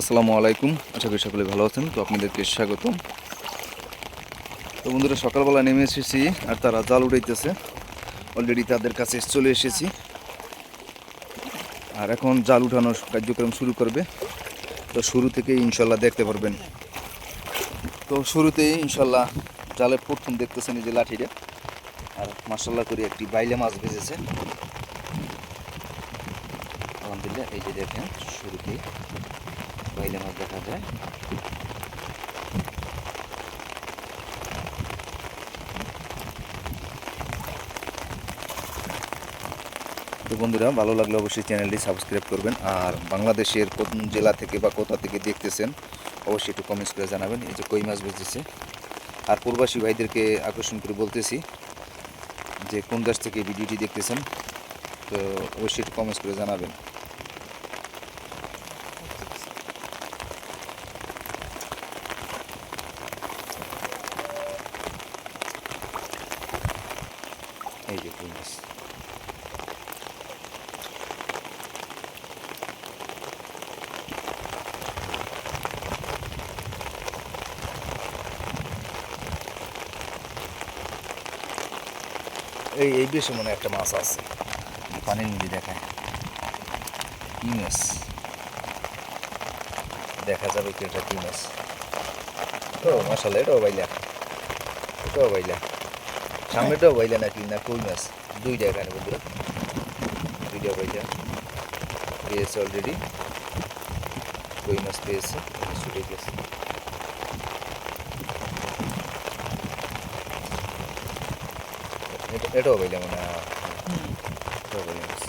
আসসালামু আলাইকুম। আশা করি সকলে ভালো আছেন। তো আপনাদেরকে স্বাগতম তো বন্ধুরা, সকালবেলা নেমে এসেছি আর তারা জাল উঠাইতেছে অলরেডি তাদের কাছে চলে এসেছি। আর এখন জাল উঠানোর কার্যক্রম শুরু করবে। তো শুরু থেকেই ইনশাল্লাহ দেখতে পারবেন। তো শুরুতেই ইনশাল্লাহ জালের প্রথম দেখতেছেন এই যে লাঠিটা। আর মার্শাল্লাহ করে একটি বাইলে মাছ ভেজেছে। আলহামদুলিল্লাহ, এই যে দেখেন, শুরুতেই। বাইলে মাছ দেখা যায়। তো বন্ধুরা, ভালো লাগলে অবশ্যই চ্যানেলটি সাবস্ক্রাইব করবেন। আর বাংলাদেশের কোন জেলা থেকে বা কোথা থেকে দেখতেছেন, অবশ্যই একটু কমেন্টস করে জানাবেন। এই যে কই মাছ বেঁচেছে। আর প্রবাসী ভাইদেরকে আকর্ষণ করে বলতেছি যে কোন দেশ থেকে ভিডিওটি দেখতেছেন, তো অবশ্যই একটু কমেন্টস করে জানাবেন। মাছ এই এই বেশি মনে একটা মাছ আছে পানির মধ্যে দেখায় কি মাছ দেখা যাবে কি এটা কি মাছ তো মশালা এটাও বাইলা এটাও বাইলা সামনেটাও বাইলা নাকি না কই মাছ? দুইটা এখানে বন্ধুরা দুইটা বাইলা। পেয়েছে অলরেডি কই মাছ পেয়েছে? ছুটে গেছে। এটাও বাইলা মনে হয়। এটাও বাইলা মাছ।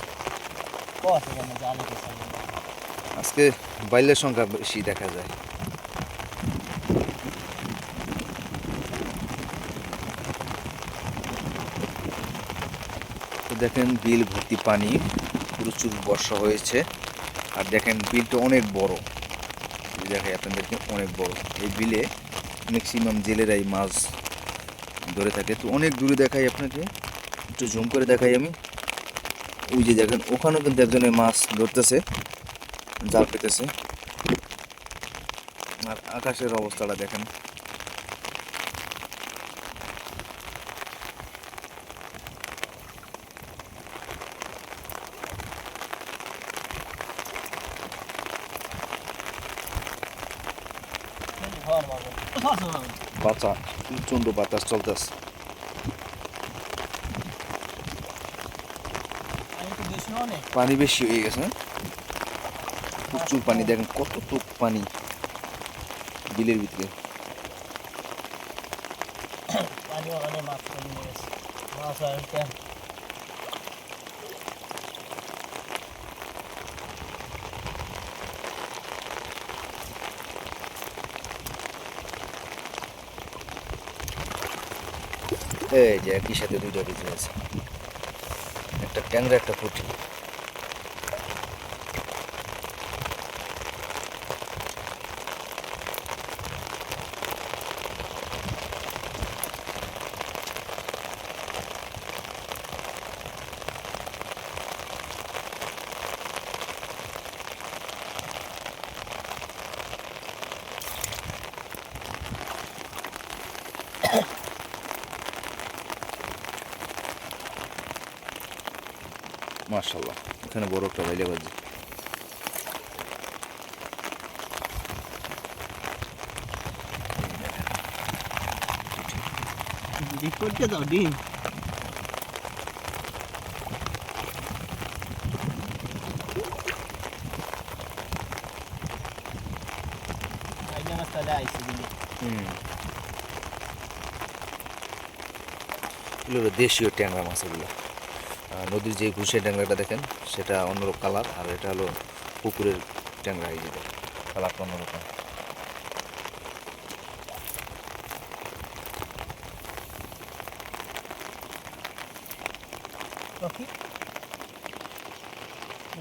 আজকে বাইলের সংখ্যা বেশি দেখা যায়। দেখেন বিল ভর্তি পানি, প্রচুর বর্ষা হয়েছে। আর দেখেন বিলটা অনেক বড়। দেখাই আপনাদেরকে অনেক বড়। এই বিলে ম্যাক্সিমাম জেলেরাই মাছ ধরে থাকে। তো অনেক দূরে দেখাই আপনাকে। একটু জুম করে দেখাই আমি। ওই যে দেখেন, ওখানেও কিন্তু একজনের মাছ ধরতেছে, জাল পেতেছে। আর আকাশের অবস্থাটা দেখেন। বাচ্চা প্রচণ্ড বাতাস চলতেছে পানি বেশি হয়ে গেছে হ্যাঁ? প্রচুর পানি, দেখেন কতটুক পানি বিলের ভিতরে এই যে একই সাথে দুইটা আছে একটা ট্যাংরা একটা পুঁটি। মার্শাল্লাহ এখানে বড় একটা বাইলে বাজি করতে দাও ডিম। দেশীয় ট্যাংরা মাছ এগুলো। নদীর যে ঘুষে ট্যাংরাটা দেখেন সেটা অন্যরকম কালার আর এটা হলো পুকুরের ট্যাংরা এই যে কালারটা অন্যরকম।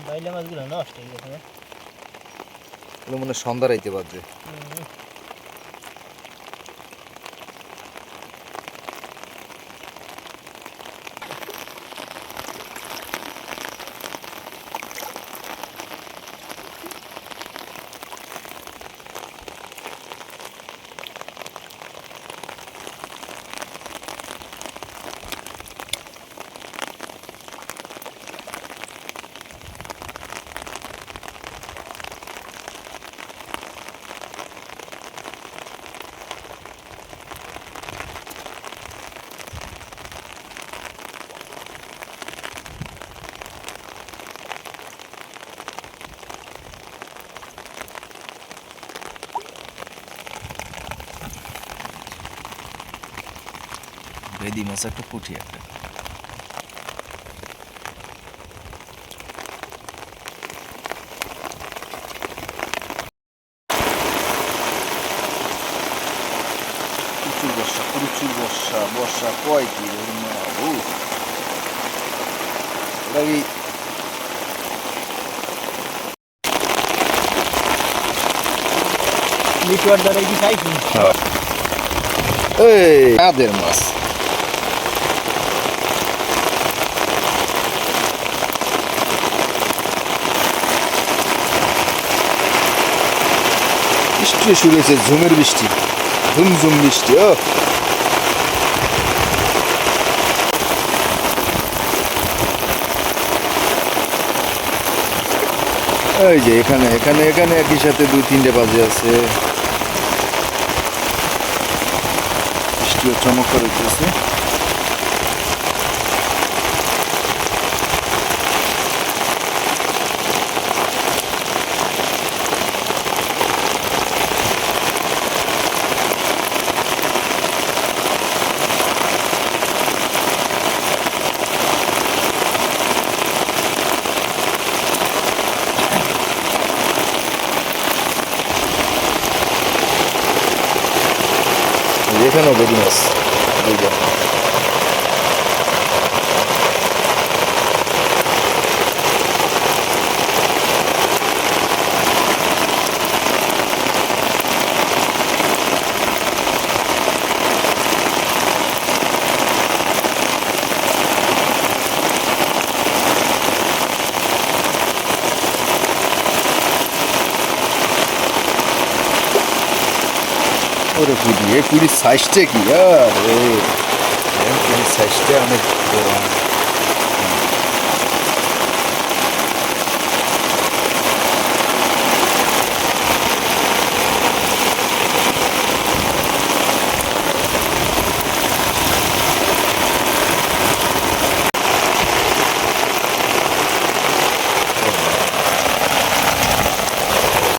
বাইলে মাছগুলো নষ্ট হয়ে গেছে মনে সন্ধ্যা রাইতে বাজবে ভেদি মাছ একটা পুঁটি একটা প্রচুর বর্ষা প্রচুর বর্ষা বর্ষা কয় কি ওর মা, ও। ওটা কি লিটুয়ার দ্বারা কি খাইছি এই কাদের মাছ বৃষ্টি শুরু হয়েছে ঝুমের বৃষ্টি। ঝুমঝুম বৃষ্টি, ও। এই যে এখানে এখানে এখানে একই সাথে দুই তিনটে বাজে আছে। বৃষ্টিও চমক করে এখানেও বেদি মাছ ওরে কুড়ি এ কুড়ির সাইজটা কি আর পুরীর সাইজটা অনেক বড়